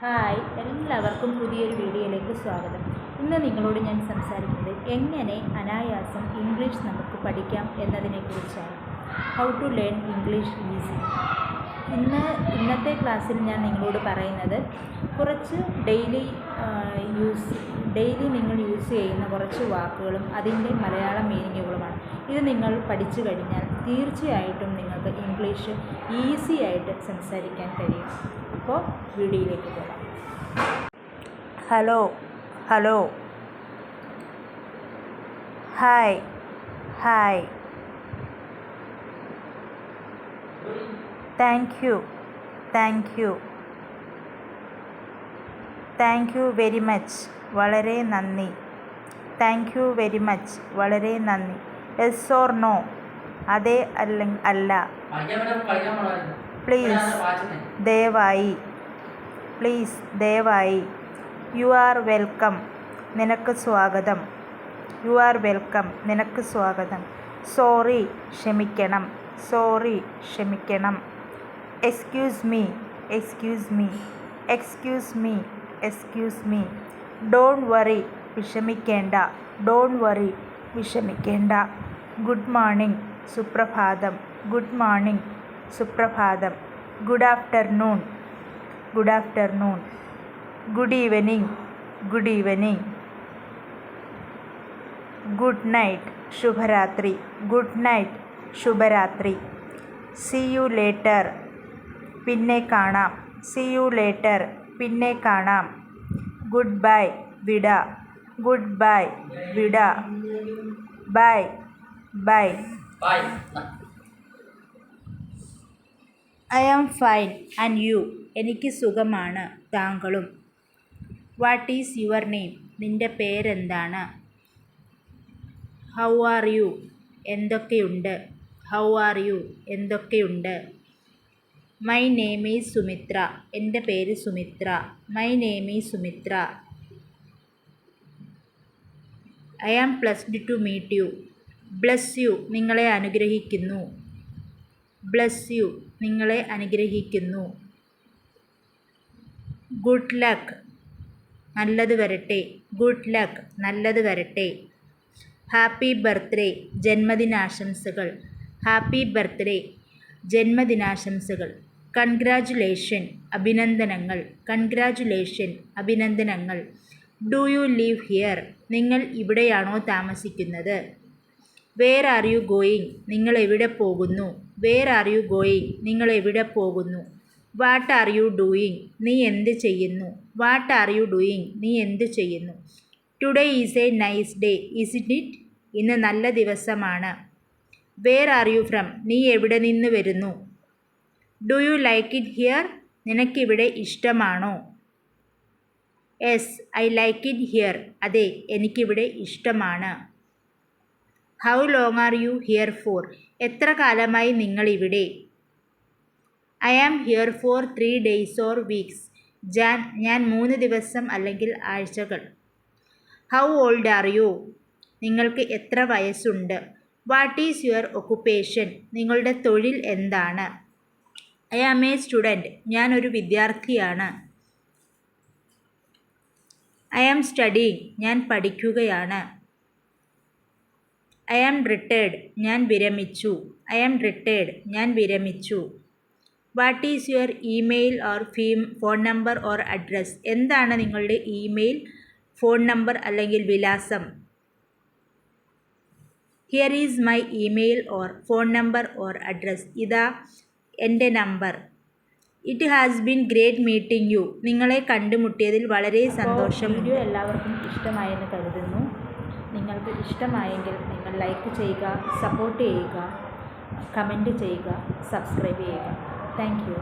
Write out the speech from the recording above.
Hi എല്ലാവർക്കും പുതിയൊരു വീഡിയോയിലേക്ക് സ്വാഗതം. ഇന്ന് നിങ്ങളോട് ഞാൻ സംസാരിക്കുന്നത് എങ്ങനെ അനായാസം ഇംഗ്ലീഷ് നമുക്ക് പഠിക്കാം എന്നതിനെക്കുറിച്ചാണ്. How to learn English easy ഇന്ന് ഇന്നത്തെ ക്ലാസ്സിൽ ഞാൻ നിങ്ങളോട് പറയുന്നത് കുറച്ച് ഡെയിലി യൂസ് ഡെയിലി നിങ്ങൾ യൂസ് ചെയ്യുന്ന കുറച്ച് വാക്കുകളും അതിന്റെ മലയാളം മീനിങ്ങുകളുമാണ് ഇത് നിങ്ങൾ പഠിച്ചു കഴിഞ്ഞാൽ തീർച്ചയായിട്ടും നിങ്ങൾക്ക് ഇംഗ്ലീഷ് ഈസി ആയിട്ട് സംസാരിക്കാൻ കഴിയും. അപ്പോൾ വീഡിയോയിലേക്ക് പോകാം. Hello hello. Hi hi. Thank you. Thank you. Thank you very much. വളരെ നന്ദി. Thank you very much. വളരെ നന്ദി. എസ് ഓർ നോ അതെ അല്ല അല്ല. പ്ലീസ് ദയവായി. പ്ലീസ് ദയവായി. യു ആർ വെൽക്കം നിനക്ക് സ്വാഗതം. യു ആർ വെൽക്കം നിനക്ക് സ്വാഗതം. സോറി ക്ഷമിക്കണം. സോറി ക്ഷമിക്കണം. Excuse me excuse me excuse me excuse me don't worry വിഷമിക്കേണ്ട. ഡോൺ വറി വിഷമിക്കേണ്ട. ഗുഡ് മോർണിംഗ് സുപ്രഭാതം. ഗുഡ് മോർണിംഗ് സുപ്രഭാതം. Good afternoon good afternoon good evening good evening good night ശുഭരാത്രി. Good night ശുഭരാത്രി. സി യു ലേറ്റർ പിന്നെ കാണാം. See you later പിന്നെ കാണാം. ഗുഡ് ബൈ വിട. ഗുഡ് ബൈ വിട bye bye I am fine and you എനിക്ക് സുഖമാണ്. താങ്കളും? വാട്ട് ഈസ് യുവർ നെയിം നിന്റെ പേരെന്താണ്? ഹൗ ആർ യു എന്തൊക്കെയുണ്ട്? ഹൗ ആർ യു എന്തൊക്കെയുണ്ട്? മൈ നെയിം ഈസ് സുമിത്ര എന്റെ പേര് Sumitra. My name is Sumitra I am pleased to meet you bless you നിങ്ങളെ അനുഗ്രഹിക്കുന്നു. ബ്ലസ് യു നിങ്ങളെ അനുഗ്രഹിക്കുന്നു. ഗുഡ് ലക്ക് നല്ലത് വരട്ടെ. ഗുഡ് ലക്ക് നല്ലത് വരട്ടെ. ഹാപ്പി ബർത്ത്ഡേ ജന്മദിനാശംസകൾ. ഹാപ്പി ബർത്ത്ഡേ ജന്മദിനാശംസകൾ. കൺഗ്രാജുലേഷൻ അഭിനന്ദനങ്ങൾ. കൺഗ്രാജുലേഷൻ അഭിനന്ദനങ്ങൾ. Do you live here? നിങ്ങൾ ഇവിടെയാണോ താമസിക്കുന്നത്? Where are you going? നിങ്ങൾ എവിടെ പോകുന്നു? Where are you going? നിങ്ങൾ എവിടെ പോകുന്നു? What are you doing? നീ എന്ത് ചെയ്യുന്നു? What are you doing? നീ എന്ത് ചെയ്യുന്നു? Today is a nice day is it it? ഇന്ന് നല്ല ദിവസമാണ്. Where are you from? നീ എവിടെ നിന്ന് വരുന്നു? Do you like it here നിനക്കിവിടെ ഇഷ്ടമാണോ? Yes I like it here അതെ എനിക്കിവിടെ ഇഷ്ടമാണ്. How long are you here for എത്ര കാലമായി നിങ്ങളിവിടെ? I am here for three days or weeks Jan ഞാൻ മൂന്ന് ദിവസം അല്ലെങ്കിൽ ആഴ്ചകൾ. ഹൗ ഓൾഡ് ആർ യു നിങ്ങൾക്ക് എത്ര വയസ്സുണ്ട്? വാട്ട് ഈസ് യുവർ ഒക്കുപ്പേഷൻ നിങ്ങളുടെ തൊഴിൽ എന്താണ്? ഐ ആം എ സ്റ്റുഡന്റ് ഞാനൊരു വിദ്യാർത്ഥിയാണ്. ഐ ആം സ്റ്റഡിങ് ഞാൻ പഠിക്കുകയാണ്. ഐ ആം റിട്ടേർഡ് ഞാൻ വിരമിച്ചു. ഐ ആം റിട്ടേർഡ് ഞാൻ വിരമിച്ചു. What is your email or fee phone number or address എന്താണ് നിങ്ങളുടെ ഇമെയിൽ ഫോൺ നമ്പർ അല്ലെങ്കിൽ വിലാസം? Here is my email or phone number or address ഇതാ എന്റെ number. It has been great meeting you നിങ്ങളെ കണ്ടുമുട്ടിയതിൽ വളരെ സന്തോഷം. വീഡിയോ എല്ലാവർക്കും ഇഷ്ടമായെന്ന് കരുതുന്നു. നിങ്ങൾക്ക് ഇഷ്ടമായെങ്കിൽ നിങ്ങൾ ലൈക്ക് ചെയ്യുക സപ്പോർട്ട് ചെയ്യുക കമന്റ് ചെയ്യുക സബ്സ്ക്രൈബ് ചെയ്യുക. Thank you